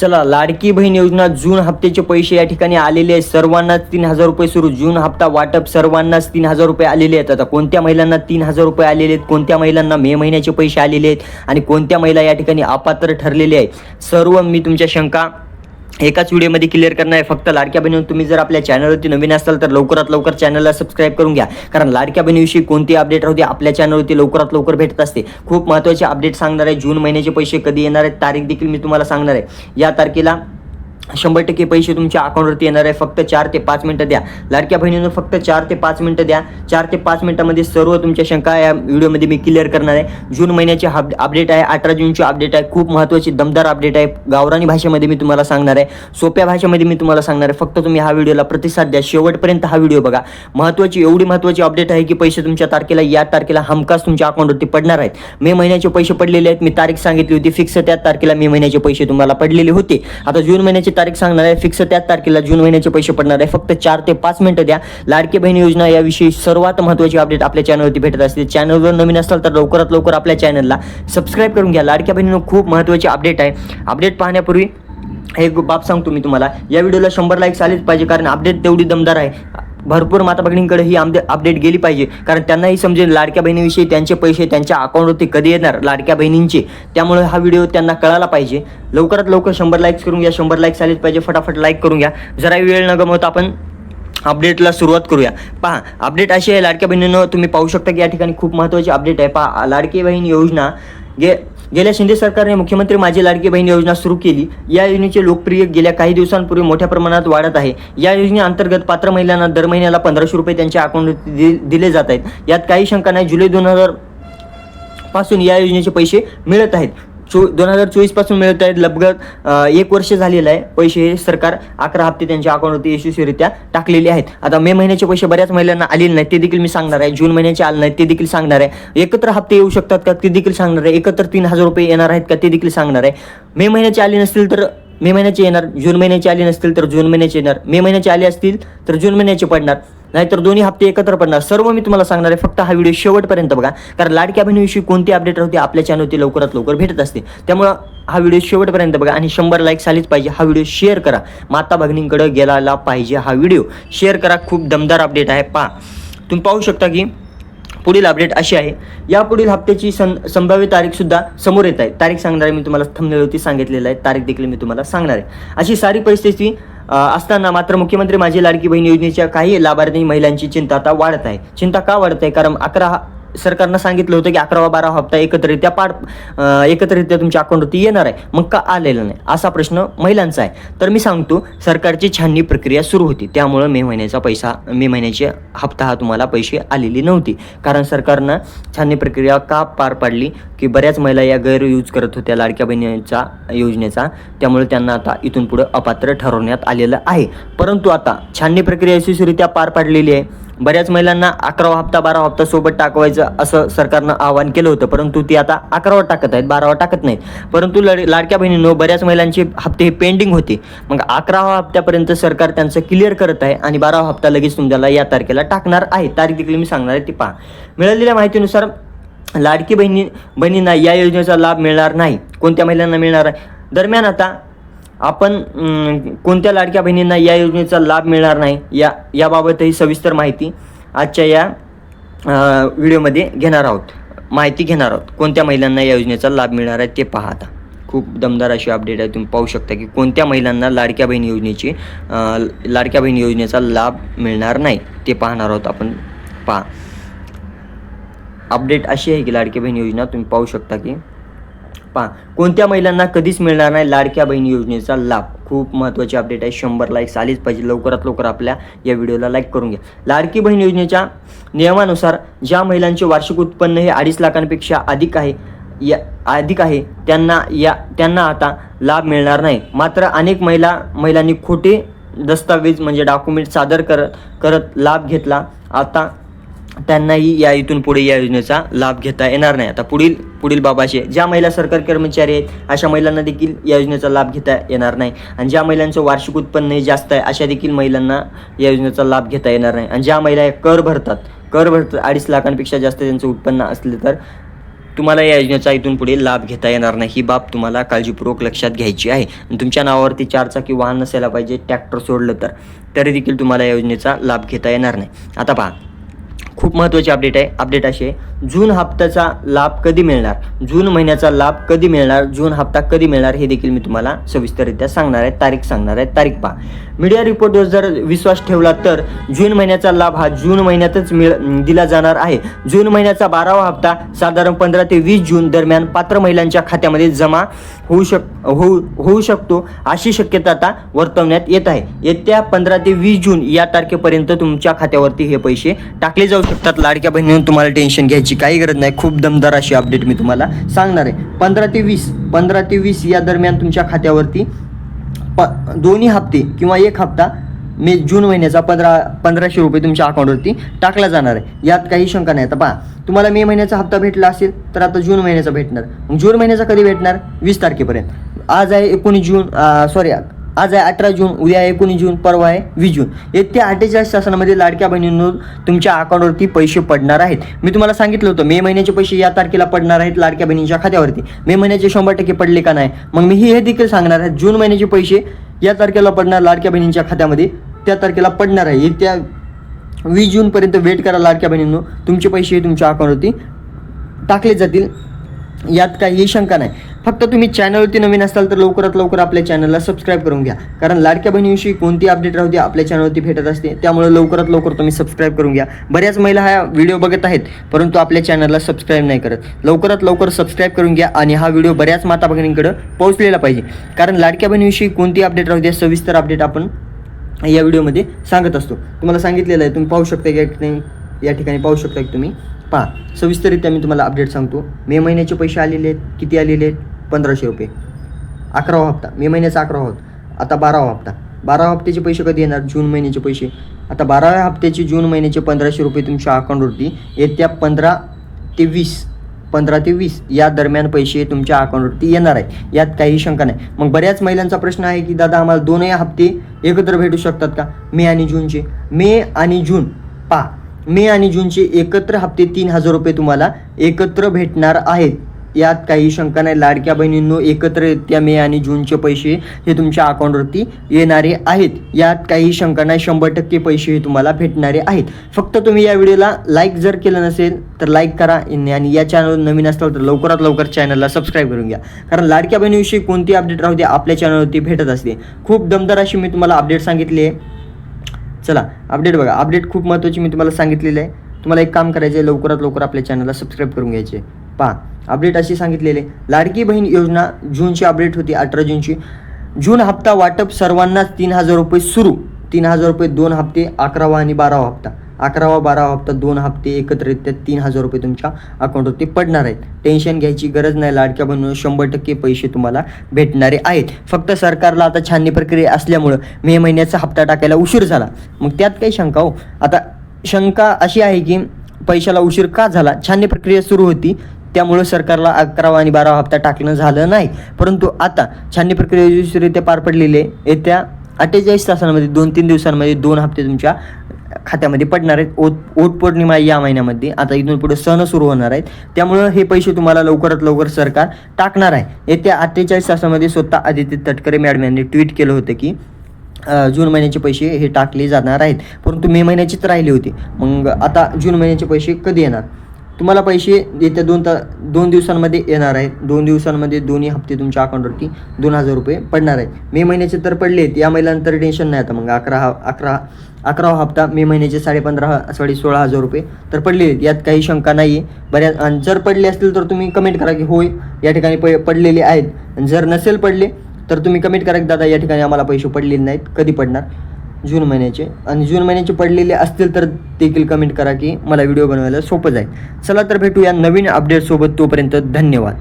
चला लाडकी बहीण योजना जून हप्त्याचे पैसे या ठिकाणी आलेले आहेत. सर्वांनाच तीन हजार रुपये सुरू. जून हप्ता वाटप सर्वांनाच तीन हजार रुपये आलेले आहेत. आता कोणत्या महिलांना तीन हजार रुपये आलेले आहेत? कोणत्या महिलांना मे महिन्याचे पैसे आलेले आहेत? आणि कोणत्या महिला या ठिकाणी अपात्र ठरलेले आहेत? सर्व मी तुमच्या शंका एकाच व्हिडिओमध्ये क्लिअर करणार आहे. फक्त लाडक्या बहिणीवर तुम्ही जर आपल्या चॅनलवरती नवीन असाल तर लवकरात लवकर चॅनलला सबस्क्राईब करून घ्या. कारण लाडक्या बहिणीविषयी कोणती अपडेट राहते आपल्या चॅनलवरती लवकरात लवकर भेटत असते. खूप महत्त्वाचे अपडेट सांगणार आहे. जून महिन्याचे पैसे कधी येणार आहेत तारीख देखील मी तुम्हाला सांगणार आहे. या तारखेला शंभर टक्के पैसे तुमच्या अकाउंटवरती येणार आहे. फक्त चार ते पाच मिनटं द्या. लाडक्या बहिणीनं फक्त चार ते पाच मिनटं द्या. चार ते पाच मिनटामध्ये सर्व तुमच्या शंका या व्हिडिओमध्ये मी क्लिअर करणार आहे. जून महिन्याचे हब अपडेट आहे. अठरा जूनची अपडेट आहे. खूप महत्त्वाची दमदार अपडेट आहे. गावरानी भाषेमध्ये मी तुम्हाला सांगणार आहे. सोप्या भाषेमध्ये मी तुम्हाला सांगणार आहे. फक्त तुम्ही हा व्हिडिओला प्रतिसाद द्या. शेवटपर्यंत हा व्हिडिओ बघा. महत्त्वाची एवढी महत्त्वाची अपडेट आहे की पैसे तुमच्या तारखेला या तारखेला हमखास तुमच्या अकाउंटवरती पडणार आहेत. मे महिन्याचे पैसे पडलेले आहेत. मी तारीख सांगितली होती. फिक्स त्या तारखेला मे महिन्याचे पैसे तुम्हाला पडलेले होते. आता जून महिन्याची तारीख सांगणार आहे. फिक्स त्याच तारखेला जून महिन्याचे पैसे पडणार आहे. फक्त चार ते पाच मिनिटं द्या. लाडकी बहीण योजना याविषयी सर्वात महत्त्वाची अपडेट आपल्या चॅनलवरती भेटत असते. चॅनलवर नवीन असाल तर लवकरात लवकर आपल्या चॅनलला सबस्क्राईब करून घ्या. लाडक्या बहिणीनं खूप महत्त्वाची अपडेट आहे. अपडेट पाहण्यापूर्वी एक बाब सांगतो मी तुम्हाला. या व्हिडिओला शंभर लाईक्स आलेच पाहिजे कारण अपडेट तेवढी दमदार आहे. भरपूर माता भगिनींकडे ही आमदे अपडेट गेली पाहिजे. कारण त्यांनाही समजेल लाडक्या बहिणीविषयी त्यांचे पैसे त्यांच्या अकाउंटवरती कधी येणार? लाडक्या बहिणींचे. त्यामुळे हा व्हिडिओ त्यांना कळाला पाहिजे. लवकरात लवकर शंभर लाईक्स करून घ्या. शंभर लाईक्स आलेच पाहिजे. फटाफट लाईक करून घ्या. जरा वेळ न गमवता आपण अपडेटला सुरुवात करूया. पहा अपडेट अशी आहे लाडक्या बहिणीनं तुम्ही पाहू शकता की या ठिकाणी खूप महत्त्वाची अपडेट आहे. पहा लाडकी बहीण योजना गे गेल्या शिंदे सरकारने मुख्यमंत्री माझी लाडकी बहीण योजना सुरू केली. या योजनेचे लोकप्रिय गेल्या काही दिवसांपूर्वी मोठ्या प्रमाणात वाढत आहे. या योजनेअंतर्गत पात्र महिलांना दर महिन्याला पंधराशे रुपये त्यांच्या अकाउंट दिले जात आहेत. यात काही शंका नाही जुलै दोन हजारपासून या योजनेचे पैसे मिळत आहेत. चो दोन हजार चोवीसपासून मिळत आहेत. लगभग एक वर्ष झालेलं आहे. पैसे हे सरकार अकरा हप्ते त्यांच्या अकाउंटवरती यशस्वीरित्या टाकलेले आहेत. आता मे महिन्याचे पैसे बऱ्याच महिलांना आलेले नाहीत. ते देखील मी सांगणार आहे. जून महिन्याचे आले नाहीत. ते देखील सांगणार आहे. एकत्र हप्ते येऊ शकतात का? ते देखील सांगणार आहे. एकत्र तीन हजार रुपये येणार आहेत का? ते देखील सांगणार आहे. मे महिन्याचे आले नसतील तर मे महिन्याचे येणार. जून महिन्याचे आले नसतील तर जून महिन्याचे येणार. मे महिन्याचे आले असतील तर जून महिन्याचे पडणार. नाहीतर दोन्ही हप्ते एकत्र पडणार. सर्व मी तुम्हाला सांगणार आहे फक्त हा व्हिडिओ शेवटपर्यंत बघा. कारण लाडक्या बहिणीविषयी कोणती अपडेट राहते आपल्या चॅनलवरती लवकरात लवकर भेटत असते. त्यामुळं हा व्हिडिओ शेवटपर्यंत बघा आणि शंभर लाईक्स आलीच पाहिजे. हा व्हिडिओ शेअर करा. माता भगिनींकडे गेलाला पाहिजे हा व्हिडिओ. शेअर करा खूप दमदार अपडेट आहे. पहा तुम्ही पाहू शकता की पुढील अपडेट अशी आहे. या पुढील हप्त्याची सं संभाव्य तारीखसुद्धा समोर येत आहे. तारीख सांगणार आहे मी तुम्हाला थंबनेलवरती सांगितलेलं आहे. तारीख देखील मी तुम्हाला सांगणार आहे. अशी सारी परिस्थिती असताना मात्र मुख्यमंत्री माझी लाडकी बहीण योजनेच्या काही लाभार्थी महिलांची चिंता आता वाढत आहे. चिंता का वाढत आहे? कारण अकरा सरकारनं सांगितलं होतं की अकरावा बारावा हप्ता एकत्रित्या पाड एकत्रित्या तुमच्या अकाउंटवरती येणार आहे. मग का आलेलं नाही? असा प्रश्न महिलांचा आहे. तर मी सांगतो सरकारची छाननी प्रक्रिया सुरू होती. त्यामुळं मे महिन्याचा पैसा मे महिन्याचे हप्ता हा तुम्हाला पैसे आलेली नव्हती. कारण सरकारनं छाननी प्रक्रिया का पार पाडली? की बऱ्याच महिला या गैरयूज करत होत्या लाडक्या बहिणीचा योजनेचा. त्यामुळे त्यांना आता इथून पुढं अपात्र ठरवण्यात आलेलं आहे. परंतु आता छाननी प्रक्रिया यशस्वीरित्या पार पाडलेली आहे. बऱ्याच महिलांना अकरावा हप्ता बारावा हप्ता सोबत टाकवायचं असं सरकारनं आवाहन केलं होतं. परंतु ती आता अकरावा टाकत आहेत बारावा टाकत नाहीत. परंतु लड लाडक्या बहिणींनो बऱ्याच महिलांचे हप्ते हे पेंडिंग होते. मग अकरावा हप्त्यापर्यंत सरकार त्यांचं क्लिअर करत आहे आणि बारावा हप्ता लगेच तुमच्याला या तारखेला टाकणार आहे. तारीख देखील मी सांगणार आहे ती पहा. मिळालेल्या माहितीनुसार लाडकी बहिणी बहिणींना या योजनेचा लाभ मिळणार नाही. कोणत्या महिलांना मिळणार आहे? दरम्यान आता आपण कोणत्या लाडक्या बहिणींना या योजनेचा लाभ मिळणार नाही या याबाबतही सविस्तर माहिती आजच्या या व्हिडिओमध्ये घेणार आहोत. माहिती घेणार आहोत. कोणत्या महिलांना या योजनेचा लाभ मिळणार आहे ते पहा आता. खूप दमदार अशी अपडेट आहे. तुम्ही पाहू शकता की कोणत्या महिलांना लाडक्या बहीण योजनेची लाडक्या बहीण योजनेचा लाभ मिळणार नाही ते पाहणार आहोत आपण. पहा. अपडेट अशी आहे की लाडकी बहीण योजना तुम्ही पाहू शकता की पहा कोणत्या महिलांना कधीच मिळणार नाही लाडक्या बहीण योजनेचा लाभ? खूप महत्त्वाची अपडेट आहे. शंभर लाईक्स आलीच पाहिजे. लवकरात लवकर आपल्या या व्हिडिओला लाईक करून घ्या. लाडकी बहीण योजनेच्या नियमानुसार ज्या महिलांचे वार्षिक उत्पन्न हे अडीच लाखांपेक्षा अधिक आहे या अधिक आहे त्यांना या त्यांना आता लाभ मिळणार नाही. मात्र अनेक महिला महिलांनी खोटे दस्तावेज म्हणजे डॉक्युमेंट सादर करत करत लाभ घेतला. आता त्यांनाही या इथून पुढे या योजनेचा लाभ घेता येणार नाही. आता पुढील पुढील बाबाशी ज्या महिला सरकारी कर्मचारी आहेत अशा महिलांना देखील या योजनेचा लाभ घेता येणार नाही. आणि ज्या महिलांचं वार्षिक उत्पन्न हे जास्त आहे अशा देखील महिलांना या योजनेचा लाभ घेता येणार नाही. आणि ज्या महिला कर भरतात कर भरतात अडीच लाखांपेक्षा जास्त त्यांचं उत्पन्न असले तर तुम्हाला या योजनेचा इथून पुढे लाभ घेता येणार नाही. ही बाब तुम्हाला काळजीपूर्वक लक्षात घ्यायची आहे. आणि तुमच्या नावावरती चारचाकी वाहन नसायला पाहिजे ट्रॅक्टर सोडलं तर तरी देखील तुम्हाला या योजनेचा लाभ घेता येणार नाही. आता पहा खूप महत्त्वाची अपडेट आहे. अपडेट अशी आहे. जून हप्त्याचा लाभ कधी मिळणार? जून महिन्याचा लाभ कधी मिळणार? जून हप्ता कधी मिळणार? हे देखील मी तुम्हाला सविस्तररित्या सांगणार आहे. तारीख सांगणार आहे. तारीख पहा. मीडिया रिपोर्टवर जर विश्वास ठेवला तर जून महिन्याचा लाभ हा जून महिन्यातच मिळ दिला जाणार आहे. जून महिन्याचा बारावा हप्ता साधारण पंधरा ते वीस जून दरम्यान पात्र महिलांच्या खात्यामध्ये जमा होऊ शक होऊ होऊ शकतो अशी शक्यता आता वर्तवण्यात येत आहे. येत्या पंधरा ते वीस जून या तारखेपर्यंत तुमच्या खात्यावरती हे पैसे टाकले जाऊ शकतात लाडक्या बहिणीनं तुम्हाला टेन्शन घ्यायची काही गरज नाही. खूप दमदार अशी अपडेट मी तुम्हाला सांगणार आहे. पंधरा ते वीस पंधरा ते वीस या दरम्यान तुमच्या खात्यावरती प दोन्ही हप्ते किंवा एक हप्ता मे जून महिन्याचा पंधरा पंधराशे रुपये तुमच्या अकाउंटवरती टाकला जाणार आहे. यात काही शंका नाही. आता पहा तुम्हाला मे महिन्याचा हप्ता भेटला असेल तर आता जून महिन्याचा भेटणार. मग जून महिन्याचा कधी भेटणार? वीस तारखेपर्यंत. आज आहे एकोणीस जून सॉरी आज आहे अठरा जून उद्या एकोणीस जून परवा आहे वीस जून. येत्या अठ्ठेचाळीस तासांमध्ये लाडक्या बहिणींनो तुमच्या अकाउंटवरती पैसे पडणार आहेत. मी तुम्हाला सांगितलं होतं मे महिन्याचे पैसे या तारखेला पडणार आहेत लाडक्या बहिणींच्या खात्यावरती. मे महिन्याचे शंभर टक्के पडले का नाही? मग मी हे देखील सांगणार आहे जून महिन्याचे पैसे या तारखेला पडणार लाडक्या बहिणींच्या खात्यामध्ये त्या तारखेला पडणार आहे. येत्या वीस जूनपर्यंत वेट करा लाडक्या बहिणींनो तुमचे पैसे तुमच्या अकाउंटवरती टाकले जातील. यात काही शंका नाही. फक्त तुम्ही चॅनलवरती नवीन असाल तर लवकरात लवकर आपल्या चॅनलला सबस्क्राईब करून घ्या. कारण लाडक्या बहिणीविषयी कोणती अपडेट राहू दे आपल्या चॅनलवरती भेटत असते त्यामुळे लवकरात लवकर तुम्ही सबस्क्राईब करून घ्या. बऱ्याच महिला हा व्हिडिओ बघत आहेत परंतु आपल्या चॅनलला सबस्क्राईब नाही करत. लवकरात लवकर सबस्क्राईब करून घ्या आणि हा व्हिडिओ बऱ्याच माता भगिनींकडे पोहोचलेला पाहिजे. कारण लाडक्या बहिणीविषयी कोणती अपडेट राहू द्या सविस्तर अपडेट आपण या व्हिडिओमध्ये सांगत असतो. तुम्हाला सांगितलेलं आहे तुम्ही पाहू शकता या ठिकाणी या ठिकाणी पाहू शकता की तुम्ही. पहा सविस्तररित्या मी तुम्हाला अपडेट सांगतो. मे महिन्याचे पैसे आलेले आहेत किती आलेले आहेत? पंधराशे रुपये. अकरावा हप्ता. मे महिन्याचा अकरावा होत आता बारावा हप्ता. बारावा हप्त्याचे पैसे कधी येणार? जून महिन्याचे पैसे. आता बाराव्या हप्त्याचे जून महिन्याचे पंधराशे रुपये तुमच्या अकाउंटवरती. येत्या पंधरा ते वीस पंधरा ते वीस या दरम्यान पैसे तुमच्या अकाउंटवरती येणार आहे यात काही शंका नाही. मग बऱ्याच महिलांचा प्रश्न आहे की दादा आम्हाला दोनही हप्ते एकत्र भेटू शकतात का? मे आणि जूनचे. मे आणि जून. पा मे आणि जूनचे एकत्र हप्ते तीन हजार रुपये तुम्हाला एकत्र भेटणार आहेत. यात काही शंका नाही. लाडक्या बहिणींनो एकत्र येत्या मे आणि जूनचे पैसे हे तुमच्या अकाउंटवरती येणारे आहेत. यात काही शंका नाही. शंभर टक्के पैसे हे तुम्हाला भेटणारे आहेत. फक्त तुम्ही या व्हिडिओला लाईक जर केलं नसेल तर लाईक करा. आणि या चॅनलवर नवीन असलं तर लवकरात लवकर चॅनलला सबस्क्राईब करून घ्या. कारण लाडक्या बहिणीविषयी कोणती अपडेट राहू दे आपल्या चॅनलवरती भेटत असते. खूप दमदार अशी मी तुम्हाला अपडेट सांगितली आहे. चला अपडेट बघा. अपडेट खूप महत्त्वाची मी तुम्हाला सांगितलेलं आहे. तुम्हाला एक काम करायचं आहे लवकरात लवकर आपल्या चॅनलला सबस्क्राईब करून घ्यायचे पहा. अपडेट अशी सांगितलेले लाडकी बहीण योजना जूनची अपडेट होती अठरा जूनची. जून हप्ता वाटप सर्वांनाच तीन हजार रुपये सुरू. तीन हजार रुपये दोन हप्ते अकरावा आणि बारावा हप्ता. अकरावा बारावा हप्ता दोन हप्ते एकत्रित्या तीन हजार रुपये तुमच्या अकाउंटवरती पडणार आहेत. टेन्शन घ्यायची गरज नाही लाडक्या बहिणीनं शंभर टक्के पैसे तुम्हाला भेटणारे आहेत. फक्त सरकारला आता छाननी प्रक्रिया असल्यामुळं मे महिन्याचा हप्ता टाकायला उशीर झाला. मग त्यात काही शंका हो. आता शंका अशी आहे की पैशाला उशीर का झाला? छाननी प्रक्रिया सुरू होती. त्यामुळं सरकारला अकरावा आणि बारावा हप्ता टाकणं झालं नाही. परंतु आता छाननी प्रक्रिया यशस्वीरित्या पार पडलेली आहे. येत्या अठ्ठेचाळीस तासांमध्ये दोन तीन दिवसांमध्ये दोन हप्ते तुमच्या खात्यामध्ये पडणार आहेत. ओत ओट पौर्णिमा या महिन्यामध्ये. आता इथून पुढे सण सुरू होणार आहेत. त्यामुळं हे पैसे तुम्हाला लवकरात लवकर सरकार टाकणार आहे. येत्या अठ्ठेचाळीस तासामध्ये स्वतः आदित्य तटकरे मॅडम यांनी ट्विट केलं होतं की जून महिन्याचे पैसे हे टाकले जाणार आहेत. परंतु मे महिन्याचीच राहिले होते. मग आता जून महिन्याचे पैसे कधी येणार? तुम्हाला पैसे येत्या दोन ता दोन दिवसांमध्ये येणार आहेत. दोन दिवसांमध्ये दोन्ही हप्ते तुमच्या अकाउंटवरती दोन हजार रुपये पडणार आहेत. मे महिन्याचे तर पडले आहेत. या महिन्यानंतर टेन्शन नाही आता. मग अकरा हा अकरा अकरावा हप्ता मे महिन्याचे साडेपंधरा साडे सोळा हजार रुपये तर पडले आहेत. यात काही शंका नाही आहे बऱ्याच आणि जर पडले असतील तर तुम्ही कमेंट करा की होय या ठिकाणी प पडलेले आहेत. आणि जर नसेल पडले तर तुम्ही कमेंट करा की दादा या ठिकाणी आम्हाला पैसे पडलेले नाहीत. कधी पडणार? जून महिन्याचे. आणि जून महिन्याचे पडलेले असतील तर देखील कमेंट करा की मला व्हिडिओ बनवायला सोपं जाईल. चला तर भेटूया नवीन अपडेटसोबत तोपर्यंत धन्यवाद.